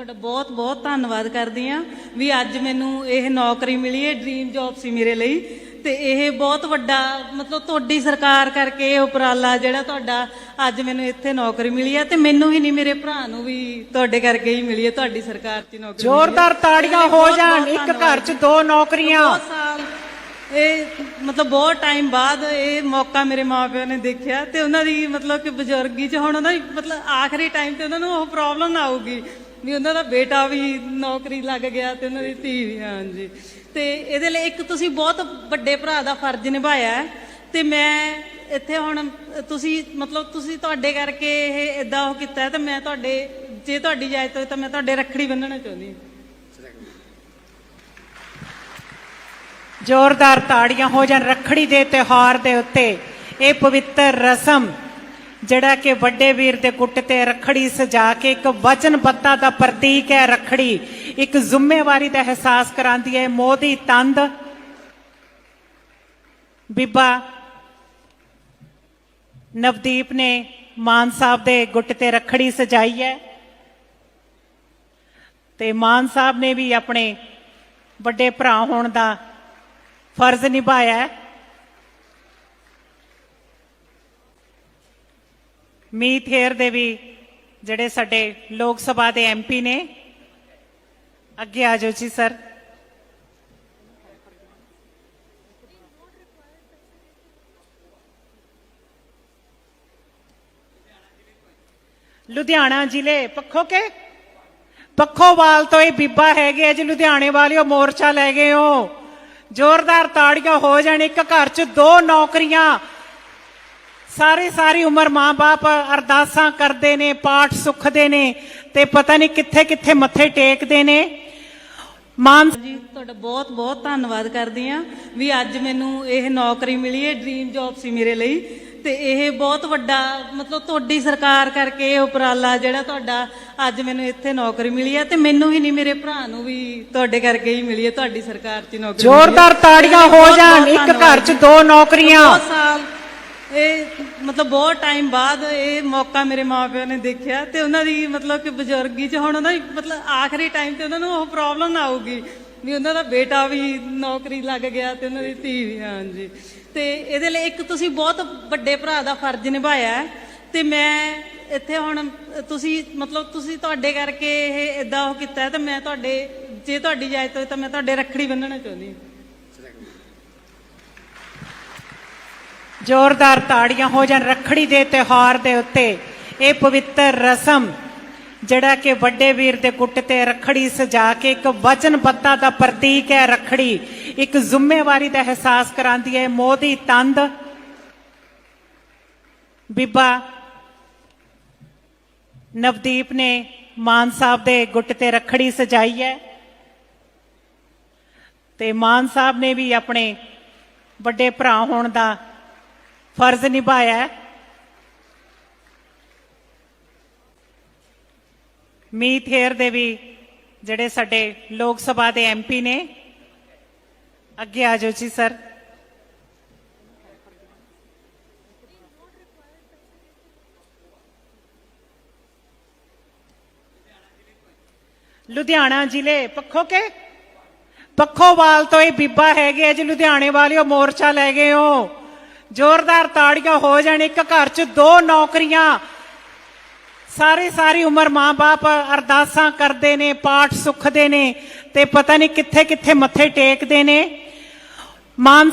ਤੁਹਾਡਾ ਬਹੁਤ ਬਹੁਤ ਧੰਨਵਾਦ ਕਰਦੀ ਆ ਵੀ ਅੱਜ ਮੈਨੂੰ ਇਹ ਨੌਕਰੀ ਮਿਲੀ ਹੈ ਡ੍ਰੀਮ ਜੌਬ ਸੀ ਮੇਰੇ ਲਈ ਤੇ ਇਹ ਬਹੁਤ ਵੱਡਾ ਮਤਲਬ ਤੁਹਾਡੀ ਸਰਕਾਰ ਕਰਕੇ ਇਹ ਉਪਰਾਲਾ ਜਿਹੜਾ ਤੁਹਾਡਾ ਅੱਜ ਮੈਨੂੰ ਇੱਥੇ ਨੌਕਰੀ ਮਿਲੀ ਹੈ ਤੇ ਮੈਨੂੰ ਹੀ ਨਹੀਂ ਮੇਰੇ ਭਰਾ ਨੂੰ ਵੀ ਤੁਹਾਡੇ ਕਰਕੇ ਹੀ ਮਿਲੀ ਹੈ ਤੁਹਾਡੀ ਸਰਕਾਰ 'ਚ ਨੌਕਰੀ। ਜ਼ੋਰਦਾਰ ਤਾੜੀਆਂ ਹੋ ਜਾਣ ਇੱਕ ਘਰ। 'ਚ ਦੋ ਨੌਕਰੀਆਂ ਇਹ ਮਤਲਬ ਬਹੁਤ ਟਾਈਮ ਬਾਅਦ ਇਹ ਮੌਕਾ ਮੇਰੇ ਮਾਪਿਆਂ ਨੇ ਦੇਖਿਆ ਤੇ ਉਹਨਾਂ ਦੀ ਮਤਲਬ ਕਿ ਬਜ਼ੁਰਗੀ 'ਚ ਹੁਣ ਉਹਨਾਂ ਦੀ ਮਤਲਬ ਆਖਰੀ ਟਾਈਮ ਤੇ ਉਹਨਾਂ ਨੂੰ ਉਹ ਪ੍ਰੋਬਲਮ ਨਾ ਆਊਗੀ ਵੀ ਉਹਨਾਂ ਦਾ ਬੇਟਾ ਵੀ ਨੌਕਰੀ ਲੱਗ ਗਿਆ ਤੇ ਉਹਨਾਂ ਦੀ ਧੀ ਵੀ, ਹਾਂਜੀ। ਤੇ ਇਹਦੇ ਲਈ ਇੱਕ ਤੁਸੀਂ ਬਹੁਤ ਵੱਡੇ ਭਰਾ ਦਾ ਫਰਜ਼ ਨਿਭਾਇਆ ਹੈ। ਤੇ ਮੈਂ ਇੱਥੇ ਹੁਣ ਤੁਸੀਂ, ਮਤਲਬ ਤੁਸੀਂ ਤੁਹਾਡੇ ਕਰਕੇ ਇਹ ਇਦਾਂ ਉਹ ਕੀਤਾ ਤੇ ਮੈਂ ਤੁਹਾਡੇ, ਜੇ ਤੁਹਾਡੀ ਇਜਾਜ਼ਤ ਹੋਵੇ ਤਾਂ ਮੈਂ ਤੁਹਾਡੇ ਰੱਖੜੀ ਬੰਨਣਾ ਚਾਹੁੰਦੀ ਹਾਂ। ਜ਼ੋਰਦਾਰ ਤਾੜੀਆਂ ਹੋ ਜਾਣ ਰੱਖੜੀ ਦੇ ਤਿਉਹਾਰ ਦੇ ਉੱਤੇ। ਇਹ ਪਵਿੱਤਰ ਰਸਮ ਜਿਹੜਾ ਕਿ ਵੱਡੇ ਵੀਰ ਦੇ ਗੁੱਟ ਤੇ ਰੱਖੜੀ ਸਜਾ ਕੇ ਇੱਕ ਵਚਨਬੱਧਤਾ ਦਾ ਪ੍ਰਤੀਕ ਹੈ ਰੱਖੜੀ। ਇੱਕ ਜ਼ਿੰਮੇਵਾਰੀ ਦਾ ਅਹਿਸਾਸ ਕਰਾਉਂਦੀ ਹੈ ਮੋਦੀ ਤੰਦ। ਬੀਬਾ ਨਵਦੀਪ ਨੇ ਮਾਨ ਸਾਹਿਬ ਦੇ ਗੁੱਟ ਤੇ ਰੱਖੜੀ ਸਜਾਈ ਹੈ ਤੇ ਮਾਨ ਸਾਹਿਬ ਨੇ ਵੀ ਆਪਣੇ ਵੱਡੇ ਭਰਾ ਹੋਣ ਦਾ ਫਰਜ਼ ਨਿਭਾਇਆ ਹੈ। ਮੀਤ ਹੇਰ ਦੇ ਵੀ ਜਿਹੜੇ ਸਾਡੇ ਲੋਕ ਸਭਾ ਦੇ ਐਮਪੀ ਨੇ। ਅੱਗੇ ਆ ਜਾਓ ਜੀ, ਸਰ। ਲੁਧਿਆਣਾ ਜ਼ਿਲ੍ਹੇ ਪੱਖੋ ਕੇ? ਪੱਖੋਵਾਲ ਤੋਂ ਇਹ ਬੀਬਾ ਹੈਗੇ ਆ ਜੀ, ਲੁਧਿਆਣੇ ਵਾਲਿਓ, ਮੋਰਚਾ ਲੈ ਗਏ ਹੋ। ਜ਼ੋਰਦਾਰ ਤਾੜੀਆਂ ਹੋ ਜਾਣ, ਇੱਕ ਘਰ 'ਚ ਦੋ ਨੌਕਰੀਆਂ ਸਾਰੀ ਸਾਰੀ ਉਮਰ ਮਾਂ-ਬਾਪ ਅਰਦਾਸਾਂ ਕਰਦੇ ਨੇ ਪਾਠ ਸੁਖਦੇ ਨੇ ਤੇ ਪਤਾ ਨਹੀਂ ਕਿੱਥੇ ਕਿੱਥੇ ਮੱਥੇ ਟੇਕਦੇ ਨੇ। ਮਾਨ ਜੀ ਤੁਹਾਡਾ ਬਹੁਤ ਬਹੁਤ ਧੰਨਵਾਦ ਕਰਦੀ ਆ ਵੀ ਅੱਜ ਮੈਨੂੰ ਇਹ ਨੌਕਰੀ ਮਿਲੀ ਹੈ ਡ੍ਰੀਮ ਜੌਬ ਸੀ ਮੇਰੇ ਲਈ। ਤੇ ਇਹ ਬਹੁਤ ਵੱਡਾ ਮਤਲਬ ਤੁਹਾਡੀ ਸਰਕਾਰ ਕਰਕੇ ਇਹ ਉਪਰਾਲਾ ਜਿਹੜਾ ਤੁਹਾਡਾ ਅੱਜ ਮੈਨੂੰ ਇੱਥੇ ਨੌਕਰੀ ਮਿਲੀ ਹੈ ਤੇ ਮੈਨੂੰ ਹੀ ਨਹੀਂ ਮੇਰੇ ਭਰਾ ਨੂੰ ਵੀ ਤੁਹਾਡੇ ਕਰਕੇ ਹੀ ਮਿਲੀ ਹੈ ਤੁਹਾਡੀ ਸਰਕਾਰ 'ਚ ਨੌਕਰੀ। ਜ਼ੋਰਦਾਰ ਤਾੜੀਆਂ ਹੋ ਜਾਣ ਇੱਕ ਘਰ 'ਚ ਦੋ ਨੌਕਰੀਆਂ। ਇਹ ਮਤਲਬ ਬਹੁਤ ਟਾਈਮ ਬਾਅਦ ਇਹ ਮੌਕਾ ਮੇਰੇ ਮਾਪਿਆਂ ਨੇ ਦੇਖਿਆ ਤੇ ਉਹਨਾਂ ਦੀ ਮਤਲਬ ਕਿ ਬਜ਼ੁਰਗੀ 'ਚ ਹੁਣ ਉਹਨਾਂ ਦੀ ਮਤਲਬ ਆਖਰੀ ਟਾਈਮ ਤੇ ਉਹਨਾਂ ਨੂੰ ਉਹ ਪ੍ਰੋਬਲਮ ਨਾ ਆਊਗੀ ਵੀ ਉਹਨਾਂ ਦਾ ਬੇਟਾ ਵੀ ਨੌਕਰੀ ਲੱਗ ਗਿਆ ਤੇ ਉਹਨਾਂ ਦੀ ਧੀ ਵੀ, ਹਾਂਜੀ। ਤੇ ਇਹਦੇ ਲਈ ਇੱਕ ਤੁਸੀਂ ਬਹੁਤ ਵੱਡੇ ਭਰਾ ਦਾ ਫਰਜ਼ ਨਿਭਾਇਆ ਹੈ। ਤੇ ਮੈਂ ਇੱਥੇ ਹੁਣ ਤੁਸੀਂ ਮਤਲਬ ਤੁਸੀਂ ਤੁਹਾਡੇ ਕਰਕੇ ਇਹ ਇਦਾਂ ਉਹ ਕੀਤਾ ਹੈ ਤੇ ਮੈਂ ਤੁਹਾਡੇ, ਜੇ ਤੁਹਾਡੀ ਇਜਾਜ਼ਤ ਹੋਵੇ ਤਾਂ ਮੈਂ ਤੁਹਾਡੇ ਰੱਖੜੀ ਬੰਨਣਾ ਚਾਹੁੰਦੀ ਹਾਂ। ਜ਼ੋਰਦਾਰ ਤਾੜੀਆਂ ਹੋ ਜਾਣ ਰੱਖੜੀ ਦੇ ਤਿਉਹਾਰ ਦੇ ਉੱਤੇ। ਇਹ ਪਵਿੱਤਰ ਰਸਮ, ਜਿਹੜਾ ਕਿ ਵੱਡੇ ਵੀਰ ਦੇ ਗੁੱਟ ਤੇ ਰੱਖੜੀ ਸਜਾ ਕੇ ਇੱਕ ਵਚਨਬੱਧਤਾ ਦਾ ਪ੍ਰਤੀਕ ਹੈ ਰੱਖੜੀ। ਇੱਕ ਜ਼ਿੰਮੇਵਾਰੀ ਦਾ ਅਹਿਸਾਸ ਕਰਾਉਂਦੀ ਹੈ ਮੋਦੀ ਤੰਦ। ਬੀਬਾ ਨਵਦੀਪ ਨੇ ਮਾਨ ਸਾਹਿਬ ਦੇ ਗੁੱਟ ਤੇ ਰੱਖੜੀ ਸਜਾਈ ਹੈ। ਤੇ ਮਾਨ ਸਾਹਿਬ ਨੇ ਵੀ ਆਪਣੇ ਵੱਡੇ ਭਰਾ ਹੋਣ ਦਾ ਫਰਜ਼ ਨਿਭਾਇਆ ਹੈ। ਮੀਤ ਹੇਰ ਦੇ ਵੀ ਜਿਹੜੇ ਸਾਡੇ ਲੋਕ ਸਭਾ ਦੇ ਐਮਪੀ ਨੇ, ਅੱਗੇ ਆ ਜਾਓ ਜੀ ਸਰ। ਲੁਧਿਆਣਾ ਜ਼ਿਲ੍ਹੇ ਪੱਖੋ ਕੇ? ਪੱਖੋਵਾਲ ਤੋਂ ਇਹ ਬੀਬਾ ਹੈਗੇ ਆ ਜੀ, ਲੁਧਿਆਣੇ ਵਾਲਿਓ ਮੋਰਚਾ ਲੈ ਗਏ ਹੋ। ਜ਼ੋਰਦਾਰ ਤਾੜੀਆਂ ਹੋ ਜਾਣ, ਇੱਕ ਘਰ 'ਚ ਦੋ ਨੌਕਰੀਆਂ। ਸਾਰੀ ਸਾਰੀ ਉਮਰ ਮਾਂ-ਬਾਪ ਅਰਦਾਸਾਂ ਕਰਦੇ ਨੇ, ਪਾਠ ਸੁਖਦੇ ਨੇ ਤੇ ਪਤਾ ਨਹੀਂ ਕਿੱਥੇ ਕਿੱਥੇ ਮੱਥੇ ਟੇਕਦੇ ਨੇ। ਮਾਨ